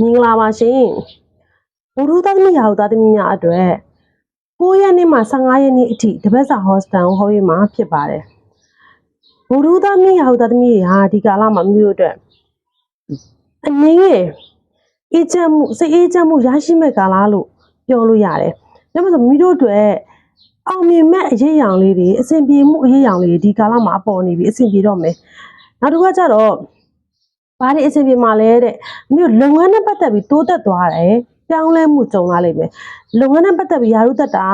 မင်္ဂလာပါရှင်ဘုရုသားသမီးရာဟုသားသမီးများအတွက်9ရက်နေ့မှ15ရက်နေ့အထိတပတ်စာဟော့စတန်ကိုဟောရမှာဖြစ်ပါတယ်ဘုရုသားသမီးရာဟုသားသမီးတွေဟာဒီကာလမှာမြို့အတွက်အနည်းငယ်အေးချမ်းမှုစိတ်အေးချမ်းမှုရရှိမဲ့ကာလလို့ပြောလို့ရတယ်ဒါမှမဟုတ်မိတို့အတွက်အောင်မြင်မဲ့အရေးအယောင်လေးတွေအဆင်ပြေမှုအရေးအယောင်လေးတွေဒီကာလမှာပေါ်နေပြီအဆင်ပြေတော့မယ်နောက်တစ်ခါကျတော့ ဘာတွေအဆင်ပြေမှာလဲတဲ့မြို့လုပ်ငန်းနဲ့ပတ်သက်ပြီးတိုးတက်သွားတယ်ပြောင်းလဲမှုကြုံလာလိမ့်မယ်လုပ်ငန်းနဲ့ပတ်သက်ပြီးယာရုတက်တာ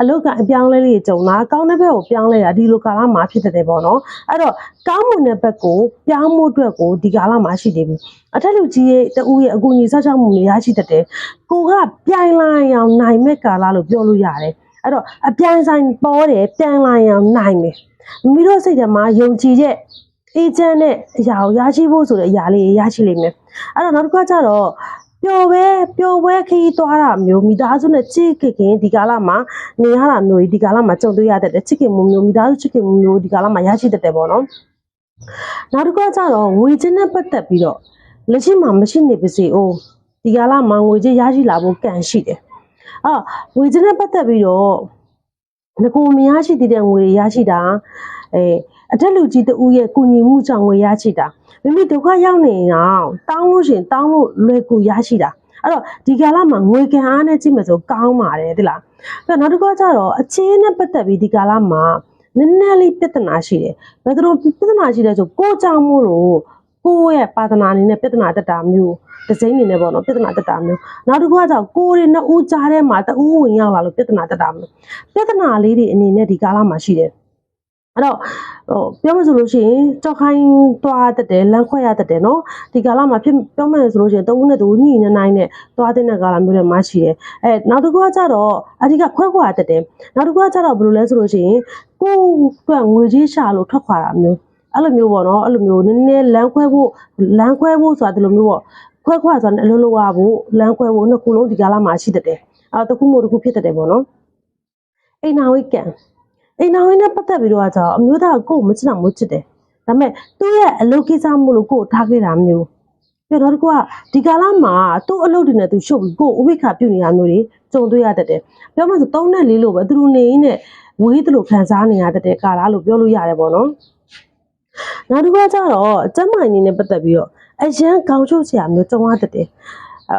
အလုပ်ကအပြောင်းလဲလေးတွေကြုံလာကောင်းတဲ့ဘက်ကိုပြောင်းလဲတာဒီလိုကာလမှာဖြစ်တဲ့တယ်ပေါ့နော်အဲ့တော့ကောင်းမှုတဲ့ဘက်ကိုပြောင်းမှုအတွက်ကိုဒီကာလမှာရှိနေပြီအထက်လူကြီးရဲ့တူရဲ့အကူအညီဆောက်ရှောက်မှုတွေရရှိတတ်တယ်ကိုကပြိုင်လိုက်အောင်နိုင်မဲ့ကာလလို့ပြောလို့ရတယ်အဲ့တော့အပြိုင်ဆိုင်ပေါ်တယ်ပြိုင်လိုက်အောင်နိုင်မယ်မိမိတို့စိတ်ထဲမှာယုံကြည်တဲ့ အေဂျင့်နဲ့အရာကိုရရှိဖို့ဆိုတဲ့အရာလေးရရှိလိမ့်မယ်အဲ့တော့နောက်တစ်ခါကျတော့ပျော်ပဲပျော်ပွဲခရီးသွားတာမျိုးမိသားစုနဲ့ချစ်ခင်ခင်ဒီကာလမှာနေရတာမျိုးဒီကာလမှာကြုံတွေ့ရတဲ့ချစ်ခင်မှုမျိုးမိသားစုချစ်ခင်မှုမျိုးဒီကာလမှာရရှိတတ်တယ်ပေါ့နော်နောက်တစ်ခါကျတော့ငွေချင်းနဲ့ပတ်သက်ပြီးတော့လက်ရှိမှာမရှိနေပါစေအိုးဒီကာလမှာငွေချင်းရရှိလာဖို့ကံရှိတယ်အဲ့တော့ငွေချင်းနဲ့ပတ်သက်ပြီးတော့ငကိုမရရှိသေးတဲ့ငွေတွေရရှိတာအဲ အထက်လူကြီးတဦးရဲ့ကုညီမှုကြောင့်ငွေရရှိတာမိမိဒုက္ခရောက်နေအောင်တောင်းလို့ရှရင်တောင်းလို့လွယ်ကူရရှိတာအဲ့တော့ဒီကာလမှာငွေကံအားနဲ့ကြည့်မယ်ဆိုကောင်းပါတယ်ဒီလားအဲ့တော့နောက်တစ်ခါကျတော့အချင်းနဲ့ပတ်သက်ပြီးဒီကာလမှာနည်းနည်းလေးပြဿနာရှိတယ်ဘယ်လိုပြဿနာရှိလဲဆိုကိုကြောင့်မို့လို့ကိုယ့်ရဲ့ပါဒနာအနေနဲ့ပြဿနာတက်တာမျိုးဒစိမ့်နေနေပေါ့နော်ပြဿနာတက်တာမျိုးနောက်တစ်ခုကကျတော့ကိုယ်တွေနှစ်ဦးကြားထဲမှာတဦးဝင်ရောက်လာလို့ပြဿနာတက်တာမျိုးပြဿနာလေးတွေအနေနဲ့ဒီကာလမှာရှိတယ် အဲ့တော့ဟိုပြောမှဆိုလို့ရှိရင်ကြောက်ခိုင်းသွားတတ်တယ်လမ်းခွဲရတတ်တယ်နော်ဒီကာလမှာဖြစ်ပြောမှဆိုလို့ရှိရင်တဦးနဲ့တဦးညှိနေနိုင်နဲ့သွားတဲ့ကာလမျိုးတွေမှာရှိတယ်အဲနောက်တစ်ခုကကျတော့အဓိကခွဲခွာတတ်တယ်နောက်တစ်ခုကကျတော့ဘယ်လိုလဲဆိုလို့ရှိရင်ကိုယ်ကငွေကြီးရှာလို့ထွက်ခွာတာမျိုးအဲ့လိုမျိုးပေါ့နော်အဲ့လိုမျိုးနည်းနည်းလမ်းခွဲဖို့လမ်းခွဲဖို့ဆိုတာဒီလိုမျိုးပေါ့ခွဲခွာဆိုတာလည်းအလုံးလုံးရဖို့လမ်းခွဲဖို့နှစ်ခုလုံးဒီကာလမှာရှိတတ်တယ်အဲ့တော့တစ်ခုမို့တစ်ခုဖြစ်တတ်တယ်ပေါ့နော်အိမ်နာဝိကံ အိမ်နာဝိနဲ့ပတ်သက်ပြီးတော့ကကျတော့အမျိုးသားကကိုယ်ကိုမချစ်တာမို့ချစ်တယ်ဒါပေမဲ့သူ့ရဲ့အလုပ်ကိစ္စမို့လို့ကိုယ်ကိုထားခဲ့တာမျိုးပြီးတော့တစ်ခုကဒီကာလမှာသူ့အလုပ်တွေနဲ့သူရှုပ်ပြီးကိုယ်ဥပိ္ပခပြုတ်နေတာမျိုးတွေကြုံတွေ့ရတတ်တယ်ပြောမှဆို၃နဲ့၄လို့ပဲသူတို့နေရင်းနဲ့ဝေးတယ်လို့ခံစားနေရတတ်တဲ့ကာလလို့ပြောလို့ရတယ်ပေါ့နော်နောက်တစ်ခုကကျတော့အကျမ်းမိုင်နေနဲ့ပတ်သက်ပြီးတော့အရန်ခေါင်းချုပ်စရာမျိုးကြုံရတတ်တယ်အဲ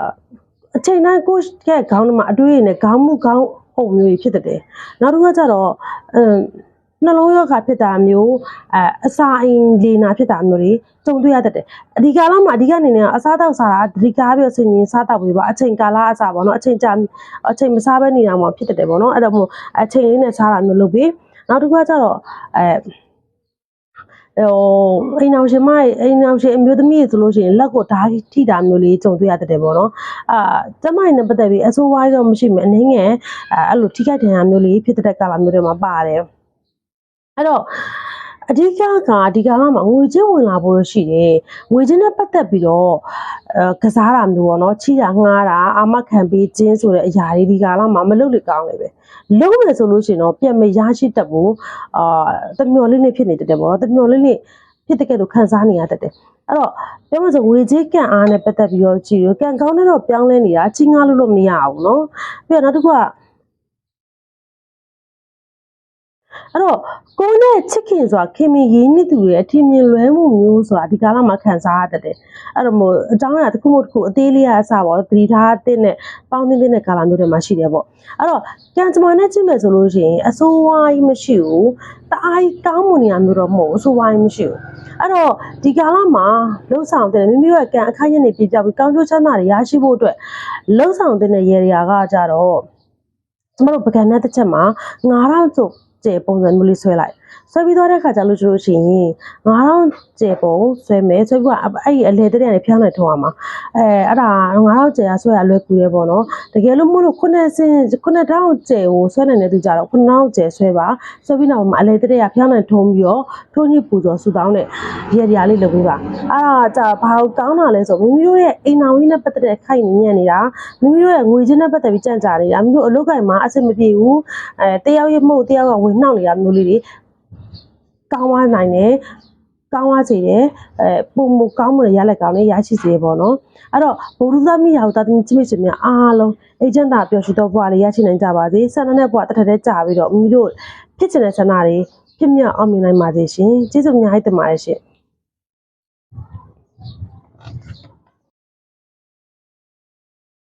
အချိန်တိုင်းကိုယ့်ရဲ့ခေါင်းထဲမှာအတွေးတွေနဲ့ခေါင်းမှုခေါင်း ပုံမျိုးတွေဖြစ်တတ်တယ်နောက်တစ်ခုကကျတော့အမ်နှလုံးရောဂါဖြစ်တာမျိုးအဲအစာအိမ်လေနာဖြစ်တာမျိုးတွေကြုံတွေ့ရတတ်တယ်အဒီကာလမှာအဓိကအနေနဲ့အစားတောက်စားတာဒီကားပြီးတော့ဆင်ရင်စားတောက်ပြီးပါအချိန်ကာလအစားပေါ့နော်အချိန်ကြာအချိန်မစားဘဲနေတာမှဖြစ်တတ်တယ်ပေါ့နော်အဲ့ဒါမို့အချိန်လေးနဲ့စားတာမျိုးလုပ်ပြီးနောက်တစ်ခုကကျတော့အဲ ဟိုအိမ်အောင်ရှင်မအိမ်အောင်ရှင်အမျိုးသမီးဆိုလို့ရှိရင်လက်ကိုဓာတ်ထိတာမျိုးလေးကြုံတွေ့ရတတ်တယ်ပေါ့နော်အာကျမနဲ့ပတ်သက်ပြီးအဆိုးဝါးတော့မရှိဘူးအနေငယ်အဲအဲ့လိုထိခိုက်ဒဏ်ရာမျိုးလေးဖြစ်တဲ့ကာလမျိုးတွေမှာပါတယ်အဲ့တော့ အဓိကကဒီကာလမှာငွေကြေးဝင်လာဖို့ရှိတယ်ငွေကြေးနဲ့ပတ်သက်ပြီးတော့အဲကစားတာမျိုးပေါ့နော်ချီတာငှားတာအာမခံပေးခြင်းဆိုတဲ့အရာတွေဒီကာလမှာမလုပ်လေကောင်းလေပဲလုံးမယ်ဆိုလို့ရှိရင်တော့ပြန်မရရှိတတ်ဘူးအာတမျောလေးလေးဖြစ်နေတတ်တယ်ပေါ့နော်တမျောလေးလေးဖြစ်တဲ့ကဲလို့ခံစားနေရတတ်တယ်အဲ့တော့ပြောမှဆိုငွေကြေးကံအားနဲ့ပတ်သက်ပြီးတော့ကြည့်ရကံကောင်းတဲ့တော့ပြောင်းလဲနေတာချင်းငါလို့လို့မရဘူးเนาะပြီးတော့နောက်တစ်ခုက အဲ့တော့ကိုယ်နဲ့ချစ်ခင်ဆိုတာခင်မင်ရင်းနှီးသူတွေအထင်မြင်လွဲမှုမျိုးဆိုတာဒီကာလမှာခံစားရတတ်တယ်အဲ့တော့မို့အကြောင်းအရာတစ်ခုမှတစ်ခုအသေးလေးအစပေါ့ပရိထားတဲ့နဲ့ပေါင်းသင်းတဲ့ကာလမျိုးတွေမှာရှိတယ်ပေါ့အဲ့တော့ကံကြမ္မာနဲ့ကြည့်မယ်ဆိုလို့ရှိရင်အဆိုးဝါးကြီးမရှိဘူးတအားကြီးကောင်းမွန်နေရမျိုးတော့မဟုတ်ဘူးအဆိုးဝါးကြီးမရှိဘူးအဲ့တော့ဒီကာလမှာလှုပ်ဆောင်တဲ့မိမိတို့ရဲ့ကံအခါရနေပြပြပြီးကောင်းကျိုးချမ်းသာတွေရရှိဖို့အတွက်လှုပ်ဆောင်တဲ့ရေရာကကြတော့ကျမတို့ပကံနဲ့တစ်ချက်မှာ9000ကျုပ် ကျေပုံစံမျိုးလေးဆွဲလိုက်ဆွဲပြီးသွားတဲ့ခါကျလို့ရှိလို့ရှိရင်9000ကျေပုံဆွဲမယ်ဆွဲပြီးတော့အဲ့ဒီအလေတဲ့ကနေဖျောင်းလိုက်ထုံးရမှာ အဲအဲ့ဒါ9000ကျေကဆွဲရလွယ်ကူရဲပေါ့နော်တကယ်လို့မဟုတ်လို့ခုနှစ်စင်ခုနှစ်တောင်းကျေကိုဆွဲနိုင်တဲ့သူကြတော့ခုနှစ်တောင်းကျေဆွဲပါဆွဲပြီးတော့မှအလေတဲ့ကဖျောင်းလိုက်ထုံးပြီးတော့ထုံးညစ်ပူဇော်ဆူတောင်းတဲ့ရေဒီယာလေးလုပ်ပေးပါအဲ့ဒါကြဘာလို့ကောင်းတာလဲဆိုမိမိတို့ရဲ့အိမ်နာဝင်းနဲ့ပတ်သက်တဲ့ခိုက်နေညံ့နေတာမိမိတို့ရဲ့ငွေချင်းနဲ့ပတ်သက်ပြီးကြံ့ကြာနေတာမိမိတို့အလုပ်ကိုင်မှာအဆင်မပြေဘူးအဲတယောက်ရဲ့မှုတ်တယောက်ကဝင်နှောက်နေတာမျိုးလေးတွေကောင်းသွားနိုင်တယ် ကောင်းသွားစေတယ်အဲပုံမကောင်းမလို့ရလက်ကောင်းလေးရရှိစေပေါ့နော်အဲ့တော့ဘုရုသမီးရာကိုတာသမီချင်းမိတ်ဆွေများအားလုံးအေဂျင့်တာပျော်ရွှင်တော့ဘဝလေးရရှိနိုင်ကြပါစေဆန္ဒနဲ့ဘဝတစ်ထက်တည်းကြာပြီးတော့မိမိတို့ဖြစ်ချင်တဲ့ဆန္ဒတွေဖြစ်မြောက်အောင်မြင်နိုင်ပါစေရှင်ကျေးဇူးအများကြီးတင်ပါတယ်ရှင်